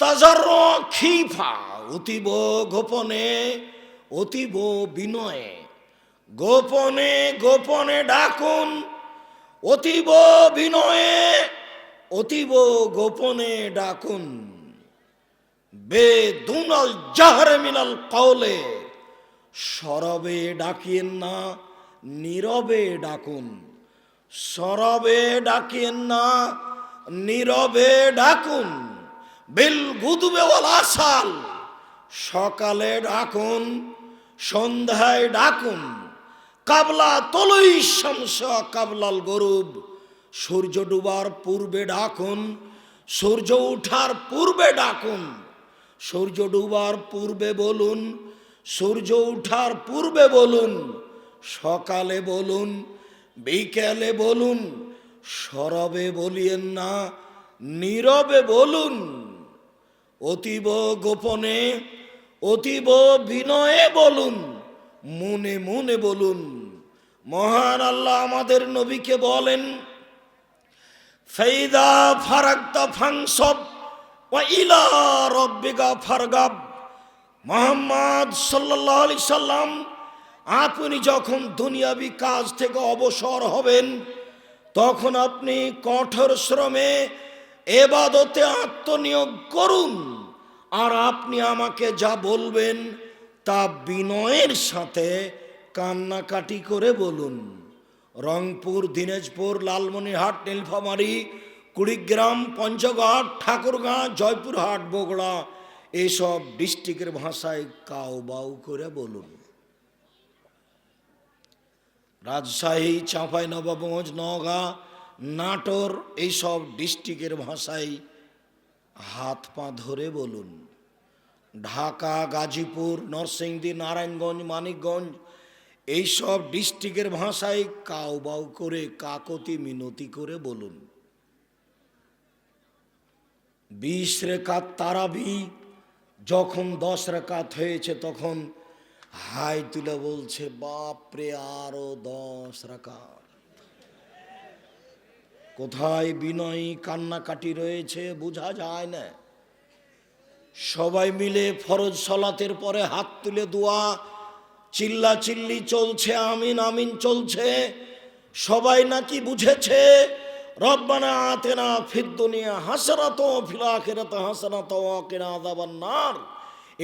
তাজার খিফা অতীব গোপনে, অতীব বিনয়ে। গোপনে গোপনে ডাকুন, অতীব বিনয়ে, অতীব গোপনে ডাকুন। বে দুনাল জাহরে মিনাল কওলে সরবে ডাকিয়েন না, নীরবে ডাকুন। সরবে ডাকিয়েন না, নীরবে ডাকুন। বিল গুদবে আসাল। সকালে ডাকুন, সন্ধ্যায় ডাকুন। কাবলা তলই শামস, কাবলাল গরুব। সূর্য ডুবার পূর্বে ডাকুন, সূর্য উঠার পূর্বে ডাকুন। সূর্য ডুবার পূর্বে বলুন, সূর্য উঠার পূর্বে বলুন। সকালে বলুন, বিকেলে বলুন, সরবে বলিয়েন না, নীরবে বলুন। অতীব গোপনে, অতীব বিনয়ে বলুন, মনে মনে বলুন। মহান আল্লাহ আমাদের নবীকে বলেন, ফেইদা ফারাক্তা ফাংসব ইলা রব্বিকা ফারগাব। মোহাম্মদ সাল্লাল্লাহু আলাইহি সাল্লাম, আপনি যখন দুনিয়াবি কাজ থেকে অবসর হবেন, তখন আপনি কঠোর শ্রমে এবাদতে আত্মনিয়োগ করুন। আর আপনি আমাকে যা বলবেন তা বিনয়ের সাথে কান্নাকাটি করে বলুন। রংপুর, দিনাজপুর, লালমনিরহাট, নীলফামারী, কুড়িগ্রাম, পঞ্চগড়, ঠাকুরগাঁ, জয়পুরহাট, বগুড়া, এসব ডিস্ট্রিক্টের ভাষায় কাউ বাউ করে বলুন। রাজশাহী, চাঁপাই, নবাবগঞ্জ, নওগাঁ নাটোর, এইসব ডিস্ট্রিক্টের ভাষায় হাত পা ধরে বলুন। ঢাকা, গাজীপুর, নরসিংদী, নারায়ণগঞ্জ, মানিকগঞ্জ, এইসব ডিস্ট্রিক্টের ভাষায় কাউ বাউ করে, কাকতি মিনতি করে বলুন। বিশ রেখাত তারাবি, যখন দশ রেখাত হয়েছে তখন হাই তুলে বলছে, বাপরে, আরও দশ রাকাত কোথায় বিনয়ী কান্নাকাটি রয়েছে বোঝা যায় না। সবাই মিলে ফরজ সলাতের পরে হাত তুলে দোয়া চিল্লা চিল্লি চলছে, আমিন আমিন চলছে। সবাই নাকি বুঝেছে, রব্বানা আতেনা ফিদ দুনিয়া হাসরাত ফিল আখিরাত হাসনাত ওয়া কিনা আযাবান নার।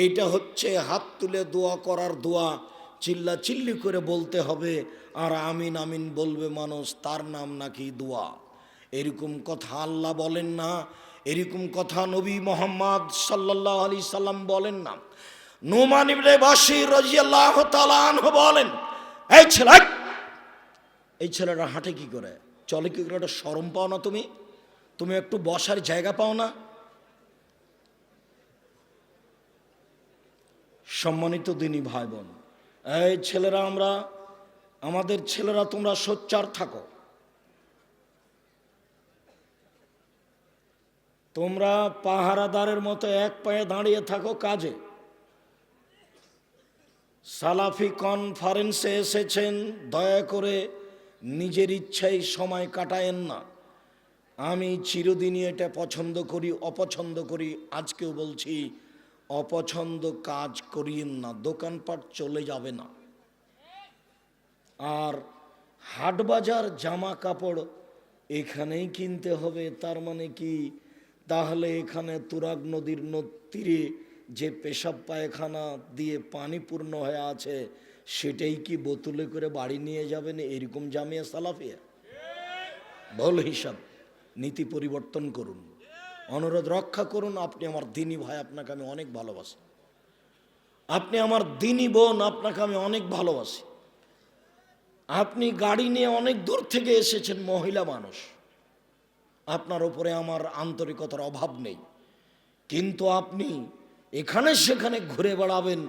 এইটা হচ্ছে হাত তুলে দোয়া করার দোয়া। চিল্লা চিল্লি করে বলতে হবে, আর আমিন আমিন বলবে মানুষ, তার নাম নাকি দোয়া? এরকম কথা আল্লাহ বলেন না, এরকম কথা নবী মোহাম্মদ সাল্লাল্লাহু আলি সাল্লাম বলেন না। নোমান ইবনে বাসির রাদিয়াল্লাহু তাআলা আনহু বলেন, এই ছেলে, এই ছেলেটা হাঁটে কি করে? চলে কি করে? একটা শরম পাও না তুমি? তুমি একটু বসার জায়গা পাও না? সম্মানিত দিনী ভাই বোন, এই ছেলেরা আমরা, আমাদের ছেলেরা তোমরা সোচ্চার থাকো। তোমরা পাহারাদারের মতো এক পায়ে দাঁড়িয়ে থাকো কাজে। সালাফি কনফারেন্সে এসেছেন, দয়া করে নিজের ইচ্ছায় সময় কাটায়েন না। আমি চিরদিনই এটা পছন্দ করি, অপছন্দ করি, আজকেও বলছি, অপছন্দ কাজ করিয়েন না, দোকানপাট চলে যাবে না। আর হাটবাজার জামা কাপড় এখানেই কিনতে হবে, তার মানে কি? তাহলে এখানে তুরাগ নদীর নদ তীরে যে পেশাব পায়খানা দিয়ে পানি পূর্ণ হয়ে আছে, সেটাই কি বোতলে করে বাড়ি নিয়ে যাবেন? এরকম জামিয়া সালাফিয়া? ভুল হিসাব, নীতি পরিবর্তন করুন। অনুরোধ রক্ষা করুন, আপনি আমার দিনী ভাই, আপনাকে আমি অনেক ভালোবাসি। আপনি আমার দিনী বোন, আপনাকে আমি অনেক ভালোবাসি। আপনি গাড়ি নিয়ে অনেক দূর থেকে এসেছেন, মহিলা মানুষ। আপনার ওপরে আমার আন্তরিকতার অভাব নেই। কিন্তু আপনি এখানে সেখানে ঘুরে বেড়াবেন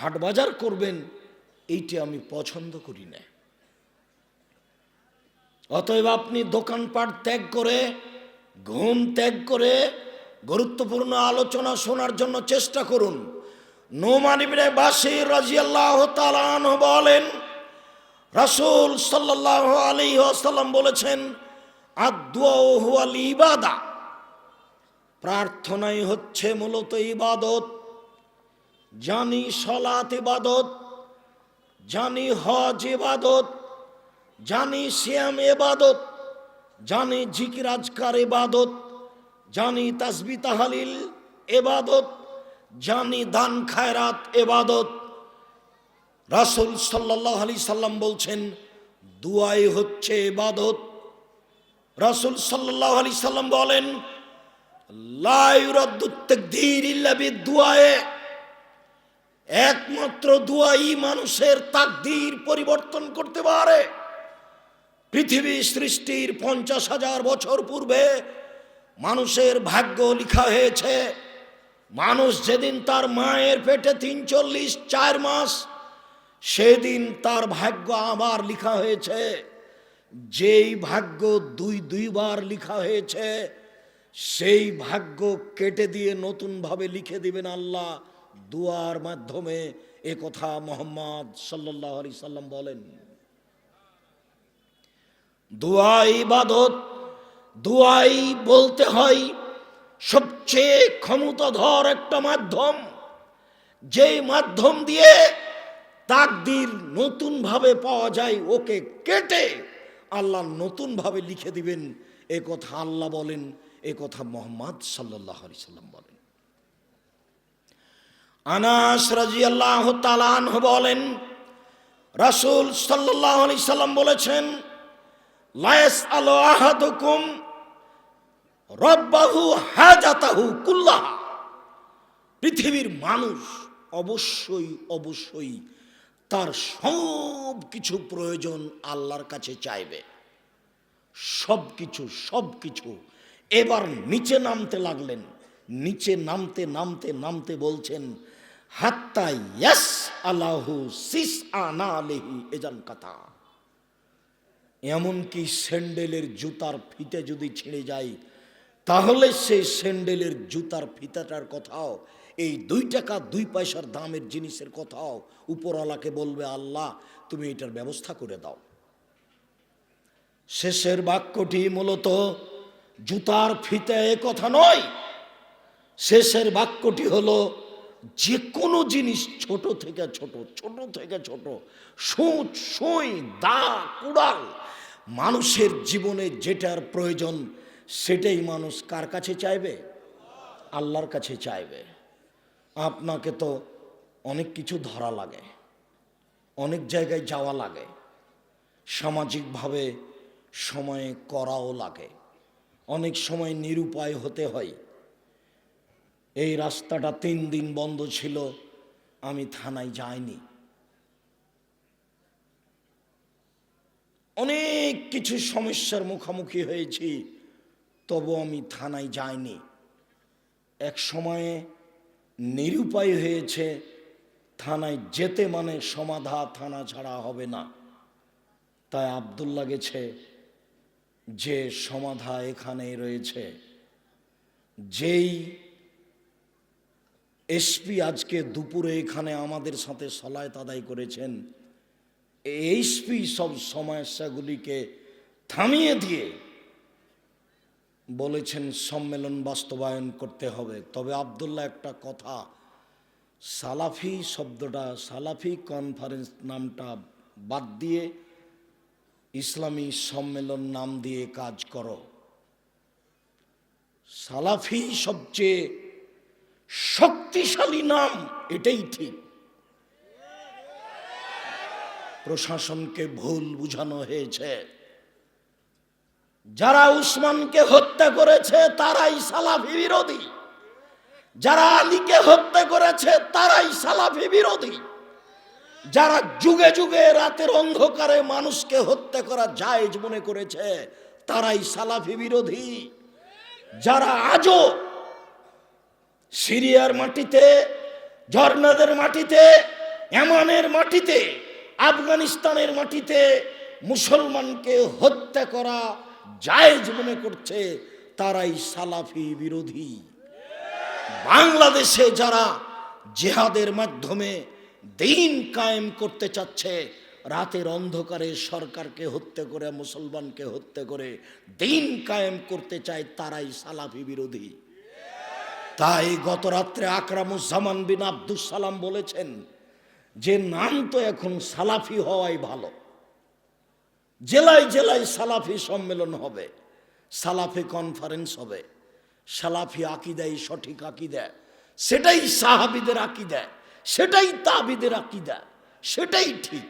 হাটবাজার করবেন, এইটি আমি পছন্দ করি না। অতএব আপনি দোকানপাট ত্যাগ করে, ঘুম ত্যাগ করে গুরুত্বপূর্ণ আলোচনা শোনার জন্য চেষ্টা করুন। নোমানিবিনে বাসি রাজিয়াল্লাহ তালান বলেন, রাসূল সাল্লাহ আলী আসাল্লাম বলেছেন আদুয়াল ইবাদা। প্রার্থনাই হচ্ছে মূলত ইবাদত। জানি সলাত ইবাদত, জানি হজ ইবাদত, জানি শ্যাম এবাদত জানি জিকির আজকার ইবাদত, জানি তাসবি তাহালিল এবাদত জানি দান খায়রাত এবাদত রাসুল সাল্লাহ আলি সাল্লাম বলছেন, দুয়াই হচ্ছে এবাদত রাসুল সাল্লাহ আলি সাল্লাম বলেন দুয়ায়ে একমাত্র দুয়াই মানুষের তাকদীর পরিবর্তন করতে পারে। পৃথিবী সৃষ্টির পঞ্চাশ হাজার বছর পূর্বে মানুষের ভাগ্য লিখা হয়েছে, মানুষ যেদিন তার মায়ের পেটে তিন চল্লিশ চার মাস, সেদিন তার ভাগ্য আবার লিখা হয়েছে। যেই ভাগ্য দুই দুইবার লিখা হয়েছে, সেই ভাগ্য কেটে দিয়ে নতুনভাবে লিখে দিবেন আল্লাহ। দুয়ার মাধ্যমে এ কথা মোহাম্মদ সাল্লাহ আলি সাল্লাম বলেন। দুয়াই ইবাদত, দুয়াই বলতে হয় সবচেয়ে ক্ষমতাধর একটা মাধ্যম। যেই মাধ্যম দিয়ে তাকদির নতুনভাবে পাওয়া যায়, ওকে কেটে আল্লাহ নতুনভাবে লিখে দিবেন, এ কথা আল্লাহ বলেন, এ কথা মোহাম্মদ সাল্লাহ সাল্লাম বলেন। আনাস রাজি আল্লাহ বলেন, রাসুল সাল্লাহ আলি সাল্লাম বলেছেন, লায়েস আলো আহাদুকুম রব্বাহু হাজাতাহু কুল্লাহা। পৃথিবীর মানুষ অবশ্যই অবশ্যই তার সব কিছু প্রয়োজন আল্লাহর কাছে চাইবে। সব কিছু সব কিছু। এবার নিচে নামতে লাগলেন। নিচে নামতে নামতে নামতে বলছেন, হাত্তা ইয়াস আলাহু সিস আনা আলেহি এজান কথা এমনকি স্যান্ডেলের জুতার ফিতে যদি ছিঁড়ে যায়, তাহলে সেই স্যান্ডেলের জুতার ফিতাটার কথাও এই দুই টাকা, দুই পয়সার দামের জিনিসের কথাও উপরওয়ালাকে বলবে, আল্লাহ, তুমি এটার ব্যবস্থা করে দাও। শেষের বাক্যটি মূলত জুতার ফিতে এ কথা নয়। শেষের বাক্যটি হলো যে কোনো জিনিস ছোট থেকে ছোট ছোট থেকে ছোট, সুচ, সুই, দা, কুড়াল, মানুষের জীবনে যেটার প্রয়োজন, সেটাই মানুষ কার কাছে চাইবে? আল্লাহর কাছে চাইবে। আপনাকে তো অনেক কিছু ধরা লাগে, অনেক জায়গায় যাওয়া লাগে, সামাজিকভাবে সময়ে করাও লাগে, অনেক সময় নিরুপায় হতে হয়। এই রাস্তাটা তিন দিন বন্ধ ছিল, আমি থানায় যাইনি। অনেক কিছু সমস্যার মুখোমুখি হয়েছি, তবু আমি থানায় যাইনি। এক সময়ে নিরুপায় হয়েছে, থানায় যেতে মানে সমাধা থানা ছাড়া হবে না। তাই আবদুল্লা গেছে, যে সমাধা এখানেই রয়েছে। যেই এসপি আজকে দুপুরে এখানে আমাদের সাথে সলায়ত আদায় করেছেন এইচপি সব সমস্যাগুলিকে থামিয়ে দিয়ে বলেছেন, সম্মেলন বাস্তবায়ন করতে হবে। তবে আবদুল্লাহ একটা কথা, সালাফি শব্দটা, সালাফি কনফারেন্স নামটা বাদ দিয়ে ইসলামী সম্মেলন নাম দিয়ে কাজ করো। সালাফি সবচেয়ে শক্তিশালী নাম, এটাই ঠিক। প্রশাসনকে ভুল বুঝানো হয়েছে। যারা উসমানকে হত্যা করেছে, তারাই সালাফি বিরোধী। যারা আলীকে হত্যা করেছে, তারাই সালাফি বিরোধী। যারা যুগে যুগে রাতের অন্ধকারে মানুষকে হত্যা করা জায়েজ মনে করেছে, তারাই সালাফি বিরোধী। যারা আজও সিরিয়ার মাটিতে, ঝর্ণাদের মাটিতে, এমানের মাটিতে, আফগানিস্তানের মাটিতে মুসলমানকে হত্যা করা জায়েজ মনে করছে, তারাই সালাফি বিরোধী। বাংলাদেশে যারা জেহাদের মাধ্যমে দিন কায়েম করতে চাচ্ছে, রাতের অন্ধকারে সরকারকে হত্যা করে, মুসলমানকে হত্যা করে দিন কায়েম করতে চায়, তারাই সালাফি বিরোধী। তাই গত রাত্রে আকরামুজ্জামান বিন আব্দুস সালাম বলেছেন যে, নাম তো এখন সালাফি হওয়াই ভালো। জেলায় জেলায় সালাফি সম্মেলন হবে, সালাফি কনফারেন্স হবে, সালাফি আকিদাই সঠিক আকিদা, সেটাই সাহাবিদের আকিদা, সেটাই তাবিদের আকিদা, সেটাই ঠিক।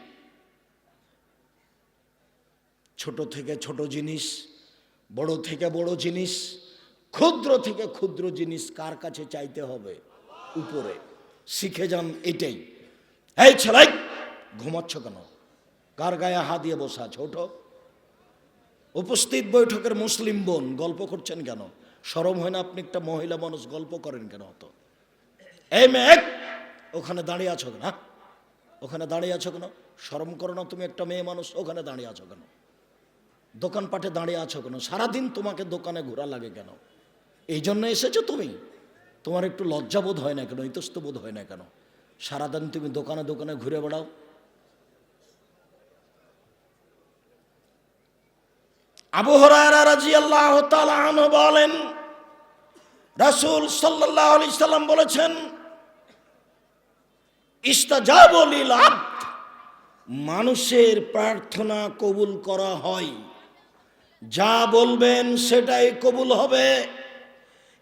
ছোট থেকে ছোট জিনিস, বড় থেকে বড় জিনিস, ক্ষুদ্র থেকে ক্ষুদ্র জিনিস কার কাছে চাইতে হবে? উপরে। শিখে যান এটাই। এই ছেলাই, ঘুমাচ্ছ কেন? কার গায়ে হাত দিয়ে বসা ছোট উপস্থিত বৈঠকের মুসলিম বোন, গল্প করছেন কেন? সরম হয় না আপনি একটা মহিলা মানুষ, গল্প করেন কেন অত? এই মেঘ, ওখানে দাঁড়িয়ে আছো কেন হ্যাঁ? ওখানে দাঁড়িয়ে আছো কেন? সরম করো না তুমি একটা মেয়ে মানুষ, ওখানে দাঁড়িয়ে আছো কেন? দোকানপাটে দাঁড়িয়ে আছো কেন? সারাদিন তোমাকে দোকানে ঘোরা লাগে কেন? এই জন্য এসেছ তুমি? তোমার একটু লজ্জাবোধ হয় না কেন? ইতস্তবোধ হয় না কেন? সারাদিন তুমি দোকানে দোকানে ঘুরে বেড়াও বলেন, রাসূল সাল্লাম বলেছেন মানুষের প্রার্থনা কবুল করা হয়। যা বলবেন সেটাই কবুল হবে।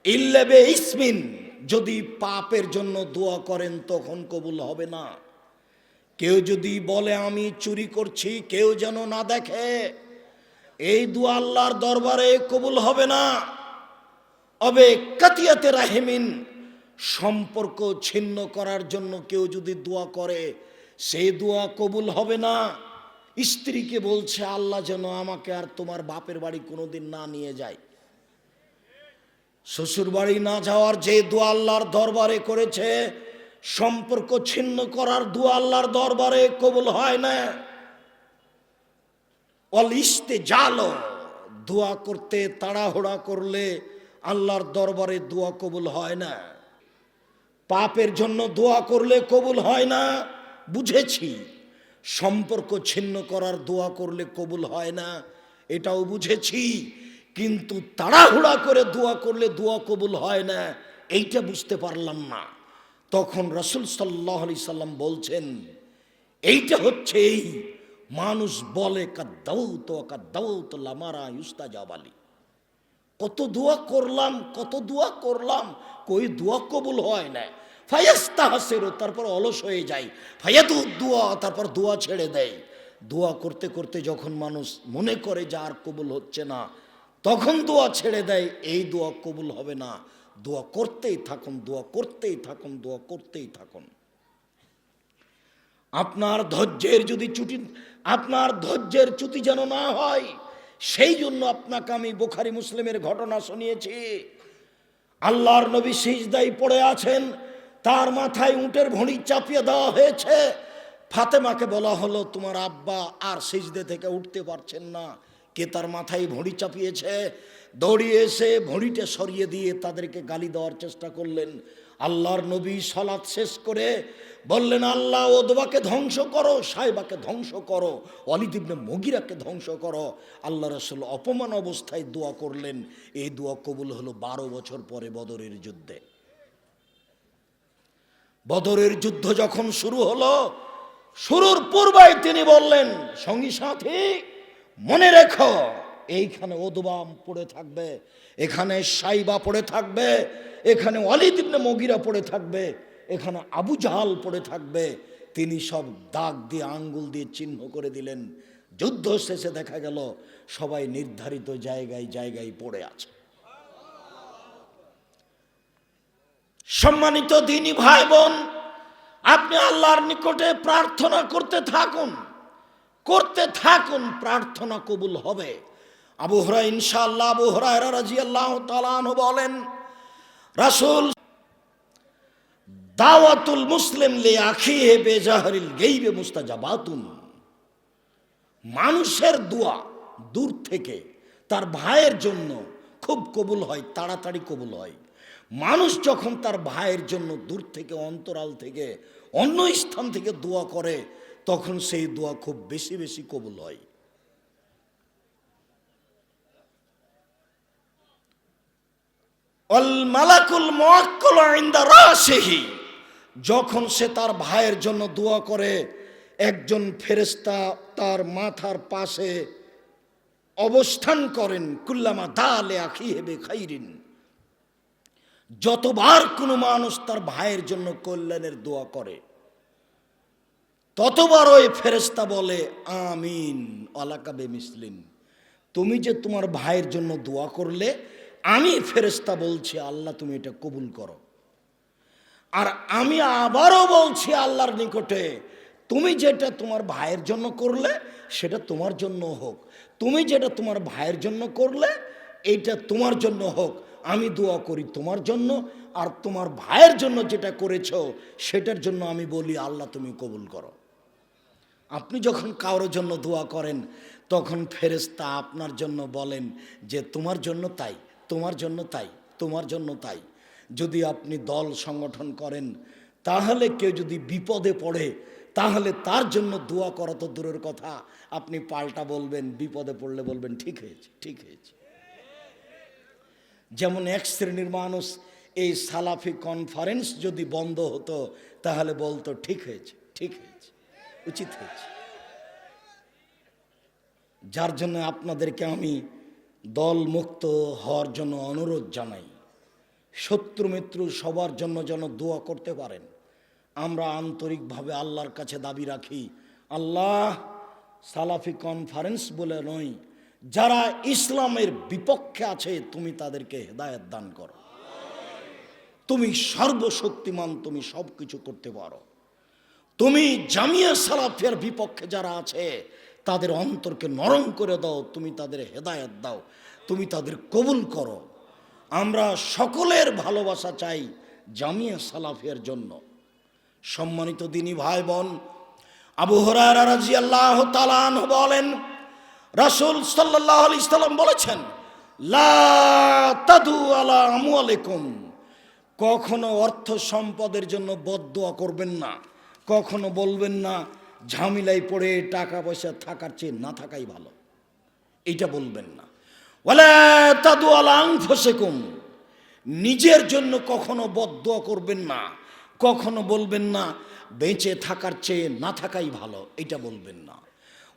ইল্লেবে ইসমিন যদি পাপের জন্য দোয়া করেন তখন কবুল হবে না। কেউ যদি বলে, আমি চুরি করছি কেউ যেন না দেখে। এই দোয়া আল্লাহর দরবারে কবুল হবে না। অবে কাতিয়াতে রাহেমিন, সম্পর্ক ছিন্ন করার জন্য কেউ যদি দোয়া করে, সেই দোয়া কবুল হবে না। স্ত্রীকে বলছে, আল্লাহ যেন আমাকে আর তোমার বাপের বাড়ি কোনোদিন না নিয়ে যায়। শ্বশুর বাড়ি না যাওয়ার যে দোয়া আল্লাহর দরবারে করেছে, সম্পর্ক ছিন্ন করার দোয়া আল্লাহর দরবারে কবুল হয় না। অল ইস্তে জালো, দোয়া করতে তাড়াহুড়া করলে আল্লাহর দরবারে দোয়া কবুল হয় না। পাপের জন্য দোয়া করলে কবুল হয় না, বুঝেছি। সম্পর্ক ছিন্ন করার দোয়া করলে কবুল হয় না, এটাও বুঝেছি। কিন্তু তাড়াহুড়া করে দোয়া করলে দোয়া কবুল হয় না, এইটা বুঝতে পারলাম না। তখন রসুল সাল্লাহ আলি সাল্লাম বলছেন, এইটা হচ্ছে এই মানুষ বলে লামারা ইউস্তা জাবালি কত দোয়া করলাম, কত দোয়া করলাম, কই দোয়া কবুল হয় না। ফায়াস্তা হাসেরও তারপর অলস হয়ে যায়। ফায়াতু দোয়া, তারপর দোয়া ছেড়ে দেয়। দোয়া করতে করতে যখন মানুষ মনে করে যে আর কবুল হচ্ছে না, তখন দোয়া ছেড়ে দেয়, এই দোয়া কবুল হবে না। দোয়া করতেই থাকুন, দোয়া করতেই থাকুন, দোয়া করতেই থাকুন। আপনার ধৈর্যের যদি চুটি, আপনার ধৈর্যের চ্যুতি যেন না হয়, সেই জন্য আপনাকে আমি বোখারি মুসলিমের ঘটনা শুনিয়েছি। আল্লাহর নবী সিজদাই পড়ে আছেন, তার মাথায় উটের ভণি চাপিয়ে দেওয়া হয়েছে। ফাতেমাকে বলা হলো, তোমার আব্বা আর সিজদে থেকে উঠতে পারছেন না। কে তার মাথায় ভড়ি চাপিয়েছে? দৌড়িয়ে এসে ভড়িটা সরিয়ে দিয়ে তাদেরকে গালি দেওয়ার চেষ্টা করলেন। আল্লাহর নবী সলাৎ শেষ করে বললেন, আল্লাহ, ওদবাকে ধ্বংস করো সাহেবাকে ধ্বংস করো অলিদিবনে মগিরাকে ধ্বংস করো। আল্লাহ রসুল অপমান অবস্থায় দোয়া করলেন। এই দোয়া কবুল হলো বারো বছর পরে বদরের যুদ্ধে। বদরের যুদ্ধ যখন শুরু হলো, শুরুর পূর্বায় তিনি বললেন, সঙ্গী সাথী, মনে রেখো এইখানে ওদবাম পড়ে থাকবে, এখানে সাইবা পড়ে থাকবে, এখানে অলিদ মগিরা পড়ে থাকবে, এখানে আবু জাহাল পড়ে থাকবে। তিনি সব দাগ দিয়ে, আঙ্গুল দিয়ে চিহ্ন করে দিলেন। যুদ্ধ শেষে দেখা গেল, সবাই নির্ধারিত জায়গায় জায়গায় পড়ে আছে। সম্মানিত দিনী ভাই বোন আপনি আল্লাহর নিকটে প্রার্থনা করতে থাকুন। করতে থাকুন, প্রার্থনা কবুল হবে। আবু হরা ইনশাআল্লাহ আবু হরায়রা রাজি আল্লাহ বলেন, রাসুল দাওয়াতুল মুসলিম লে আখিহে বেজাহরিল গেইবে মুস্তাজাবাতুন। মানুষের দোয়া দূর থেকে তার ভাইয়ের জন্য খুব কবুল হয়, তাড়াতাড়ি কবুল হয়। মানুষ যখন তার ভাইয়ের জন্য দূর থেকে, অন্তরাল থেকে, অন্য স্থান থেকে দোয়া করে, তখন সেই দোয়া খুব বেশি বেশি কবুল হয়। যখন সে তার ভাইয়ের জন্য দোয়া করে, একজন ফেরেস্তা তার মাথার পাশে অবস্থান করেন, কুল্লামা দালে আখি হেবে খাইরিন যতবার কোনো মানুষ তার ভাইয়ের জন্য কল্যাণের দোয়া করে, ততবার ওই ফেরেস্তা বলে, আমিন অলাকাবে মিসলিন তুমি যে তোমার ভাইয়ের জন্য দোয়া করলে আমি ফেরেস্তা বলছি, আল্লাহ, তুমি এটা কবুল করো। আর আমি আবারও বলছি, আল্লাহর নিকটে, তুমি যেটা তোমার ভাইয়ের জন্য করলে, সেটা তোমার জন্য হোক। তুমি যেটা তোমার ভাইয়ের জন্য করলে, এইটা তোমার জন্য হোক। আমি দোয়া করি তোমার জন্য, আর তোমার ভাইয়ের জন্য যেটা করেছ, সেটার জন্য আমি বলি, আল্লাহ, তুমি কবুল করো। আপনি যখন কারোর জন্য দোয়া করেন, তখন ফেরেস্তা আপনার জন্য বলেন যে, তোমার জন্য তাই। তোমার জন্য তাই, তোমার জন্য তাই। যদি আপনি দল সংগঠন করেন, তাহলে কেউ যদি বিপদে পড়ে, তাহলে তার জন্য দোয়া করা তো দূরের কথা। আপনি পাল্টা বলবেন, বিপদে পড়লে বলবেন, ঠিক হয়েছে ঠিক হয়েছে। যেমন এক শ্রেণির মানুষ, এই সালাফি কনফারেন্স যদি বন্ধ হতো, তাহলে বলতো, ঠিক হয়েছে ঠিক হয়েছে, উচিত হয়েছে। যার জন্য আপনাদেরকে আমি দল মুক্ত হওয়ার জন্য অনুরোধ জানাই। শত্রু মিত্র সবার জন্য যেন দোয়া করতে পারেন। আমরা আন্তরিকভাবে আল্লাহর কাছে দাবি রাখি, আল্লাহ সালাফি কনফারেন্স বলে নয় যারা ইসলামের বিপক্ষে আছে, তুমি তাদেরকে হেদায়ত দান করো। তুমি সর্বশক্তিমান, তুমি সব কিছু করতে পারো। তুমি জামিয়া সালাফিয়ার বিপক্ষে যারা আছে তাদের অন্তরকে নরম করে দাও, তুমি তাদের হেদায়ত দাও, তুমি তাদের কবুল করো। আমরা সকলের ভালোবাসা চাই জামিয়া সালাফের জন্য। সম্মানিত দিনী ভাই বোন আবু হরারা রাজি আল্লাহ তালান বলেন, রাসুল সাল্লাহ আলি সাল্লাম বলেছেন আলা কখনো অর্থ সম্পদের জন্য বদদোয়া করবেন না, কখনো বলবেন না ঝামেলায় পড়ে টাকা পয়সা থাকার চেয়ে না থাকাই ভালো। এইটা বলবেন না। ওয়ালা তাদু আলা আনফুসিকুম। নিজের জন্য কখনো বদদোয়া করবেন না, কখনো বলবেন না, বেঁচে থাকার চেয়ে না থাকাই ভালো এটা বলবেন না।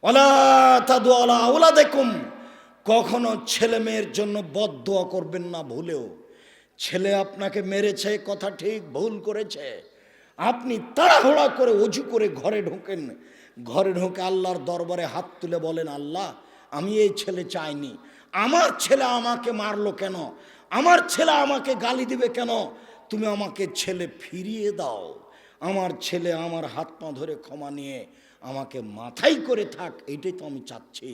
ওলা তাদু আলা ওলা দেখুম কখনো ছেলে মেয়ের জন্য বদদোয়া করবেন না ভুলেও। ছেলে আপনাকে মেরেছে, কথা ঠিক ভুল করেছে। আপনি তাড়াহুড়া করে অজু করে ঘরে ঢোকেন। ঘরে ঢোকে আল্লাহর দরবারে হাত তুলে বলেন, আল্লাহ, আমি এই ছেলে চাইনি। আমার ছেলে আমাকে মারলো কেন? আমার ছেলে আমাকে গালি দিবে কেন? তুমি আমাকে ছেলে ফিরিয়ে দাও। আমার ছেলে আমার হাত পা ধরে ক্ষমা নিয়ে আমাকে মাথায় করে থাক, এইটাই তো আমি চাচ্ছি।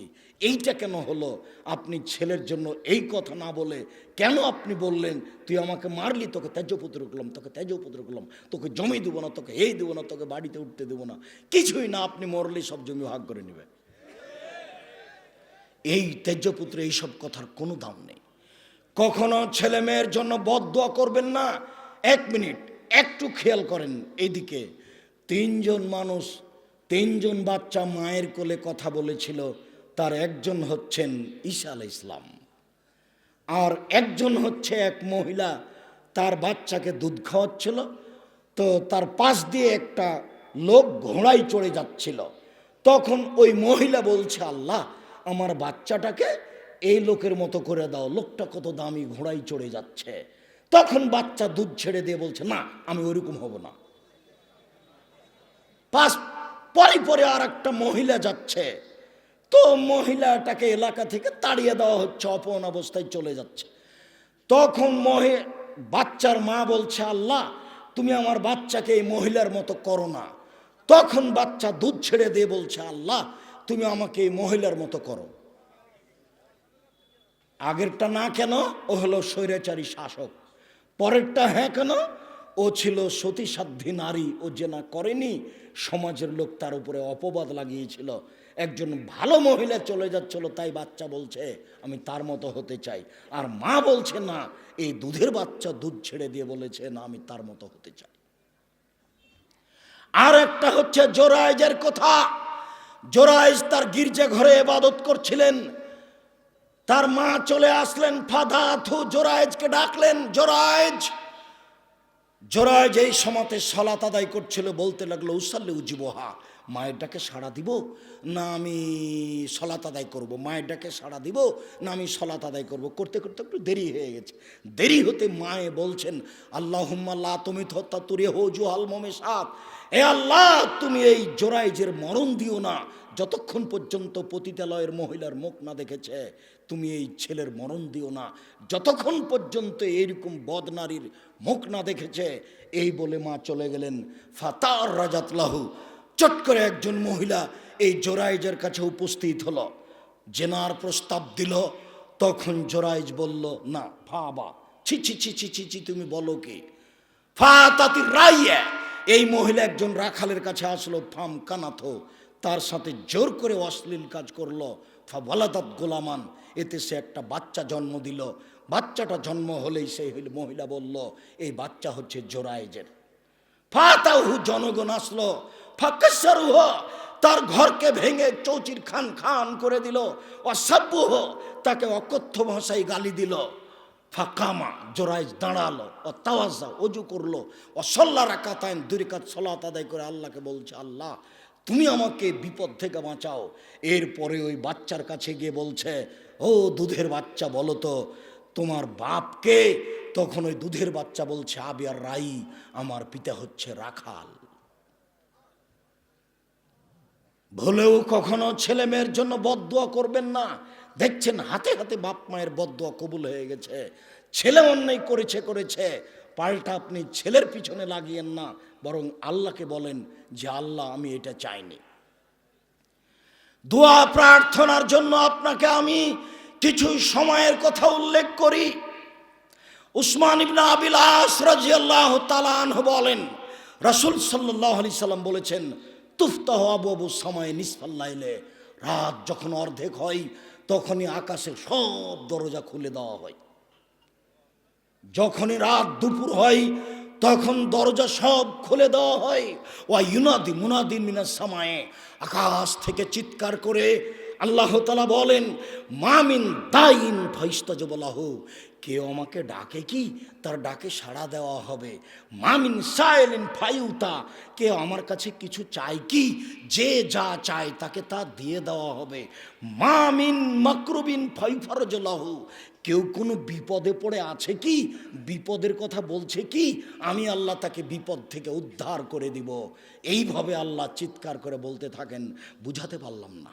এইটা কেন হলো? আপনি ছেলের জন্য এই কথা না বলে কেন আপনি বললেন, তুই আমাকে মারলি, তোকে ত্যাজ্যপুত্র করলাম, তোকে ত্যাজ্যপুত্র করলাম, তোকে জমি দেবো না, তোকে এই দেবো না, তোকে বাড়িতে উঠতে দেবো না, কিছুই না, আপনি মরলে সব জমি ভাগ করে নেবে। এই ত্যাজ্যপুত্র এইসব কথার কোনো দাম নেই। কখনো ছেলে মেয়ের জন্য বদদোয়া করবেন না। এক মিনিট, একটু খেয়াল করেন, এইদিকে তিনজন মানুষ তিনজন বাচ্চা মায়ের কোলে কথা বলেছিল, তার একজন হচ্ছেন ঈশা আল ইসলাম আর একজন হচ্ছে এক মহিলা, তার বাচ্চাকে দুধ খাওয়াচ্ছিল, তো তার পাশ দিয়ে একটা লোক ঘোড়ায় চড়ে যাচ্ছিল। তখন ওই মহিলা বলছে, আল্লাহ, আমার বাচ্চাটাকে এই লোকের মতো করে দাও, লোকটা কত দামি, ঘোড়ায় চড়ে যাচ্ছে। তখন বাচ্চা দুধ ছেড়ে দিয়ে বলছে, না, আমি ওইরকম হব না। পাঁচ পরে পরে আর একটা মহিলা যাচ্ছে। তো মহিলাটাকে এলাকা থেকে তাড়িয়ে দেওয়া হচ্ছে অপন অবস্থায় চলে যাচ্ছে। তখন মহে, বাচ্চার মা বলছে, আল্লাহ, তুমি আমার বাচ্চাকে এই মহিলার মতো করো না। তখন বাচ্চা দুধ ছেড়ে দিয়ে বলছে, আল্লাহ, তুমি আমাকে এই মহিলার মতো করো। আগেরটা না কেন, ও হলো স্বৈরাচারী শাসক। পরেরটা হ্যাঁ কেন ও ছিল সতীসাধ্যী নারী, ও যে না করেনি, সমাজের লোক তার উপরে অপবাদ লাগিয়েছিল। একজন ভালো মহিলা চলে যাচ্ছিল, তাই বাচ্চা বলছে, আমি তার মতো হতে চাই। আর মা বলছে, না, এই দুধের বাচ্চা দুধ ছেড়ে দিয়ে বলেছে, না, আমি তার মতো হতে চাই। আর একটা হচ্ছে জোরাইজের কথা। জোরাইজ তার গির্জা ঘরে এবাদত করছিলেন। তার মা চলে আসলেন ফাদাথু জোরায়েজকে ডাকলেন, জোরায়েজ! জোরায়েজ এই সমাতে সলাত আদায় করছিল, বলতে লাগল, উসাল্লে উজিবহা মায়ের ডাকে সাড়া দিব না আমি সলাত আদায় করব? মায়ের ডাকে সাড়া দিব না আমি সলাত আদায় করব? করতে করতে একটু দেরি হয়ে গেছে। দেরি হতে মায়ে বলছেন আল্লাহ লা তুমি থত্তা তুরে হো জুহাল মোমে সাত এ আল্লাহ, তুমি এই জোরাইজের মরণ দিও না যতক্ষণ পর্যন্ত পতিতালয়ের মহিলার মুখ না দেখেছে, তুমি এই ছেলের মরণ দিও না। যতক্ষণ পর্যন্ত এইরকম বদনারীর মুখ না দেখেছে, এই বলে মা চলে গেলেন। ফাতার রাজাতলাহু চট করে একজন মহিলা এই জোরাইজের কাছে উপস্থিত হলো। জেনার প্রস্তাব দিল, তখন জোরাইজ বলল, না, ভাবা। ছি ছি ছি ছি ছি ছি, তুমি বলো কি? ফাতাতি রাইয়া, এই মহিলা একজন রাখালের কাছে আসলো ফাম কানাথো তার সাথে জোর করে অশ্লীল কাজ করল। ফা গোলামান, এতে সে একটা বাচ্চা জন্ম দিল। বাচ্চাটা জন্ম হলেই সেই মহিলা বলল, এই বাচ্চা হচ্ছে জোরাইজের ফাতাহু জনগণ আসলো। ফাকাসারুহ, তার ঘরকে ভেঙে চৌচির খান খান করে দিল। অসভ্য তাকে অকথ্য ভাষায় গালি দিল। ফাকামা জোরাইজ দাঁড়াল ও তাওয়াজা অজু করল। অসল্লা সল্লা রাকাতায়ন দুরিকাত সলাত আদায় করে আল্লাহকে বলছে, আল্লাহ তুমি আমাকে বিপদ থেকে বাঁচাও। এরপরে ওই বাচ্চার কাছে গিয়ে বলছে, ও দুধের বাচ্চা, বলো তো, তোমার বাপকে তখন ওই দুধের বাচ্চা বলছে আবিয়ার রাই, আমার পিতা হচ্ছে রাখাল। ভুলেও কখনো ছেলে মেয়ের জন্য বদুয়া করবেন না। দেখছেন, হাতে হাতে বাপ মায়ের বদুয়া কবুল হয়ে গেছে। ছেলে অন্যায় করেছে করেছে। পাল্টা আপনি ছেলের পিছনে লাগিয়েন না, বরং আল্লাহকে বলেন যে, আল্লাহ, আমি এটা চাইনি। দোয়া প্রার্থনার জন্য আপনাকে আমি কিছু সময়ের কথা উল্লেখ করি। উসমান ইবনা আবিল আবিলাস রাজিয়াল্লাহ তালান বলেন, রাসুল সাল্লাহ আলি সাল্লাম বলেছেন, তুফতাহ আবু আবু সময় নিসফাল্লাইলে রাত যখন অর্ধেক হয়, তখনই আকাশে সব দরজা খুলে দেওয়া হয়। যখনই রাত দুপুর হয়, তখন দরজা সব খুলে দেওয়া হয়। ও ইউনাদি মুনাদি মিনার সময়ে। আকাশ থেকে চিৎকার করে আল্লাহ তালা বলেন মামিন দাইন ফৈস্তাজ বলাহ কেউ আমাকে ডাকে কি? তার ডাকে সাড়া দেওয়া হবে। মামিন সাইলিন ফাইউতা, কেউ আমার কাছে কিছু চায় কি? যে যা চায় তাকে তা দিয়ে দেওয়া হবে। মামিন মকরুবিন ফাইফরজলাহ, কেউ কোনো বিপদে পড়ে আছে কি? বিপদের কথা বলছে কি? আমি আল্লাহ তাকে বিপদ থেকে উদ্ধার করে দিব। এইভাবে আল্লাহ চিৎকার করে বলতে থাকেন, বুঝাতে পারলাম না।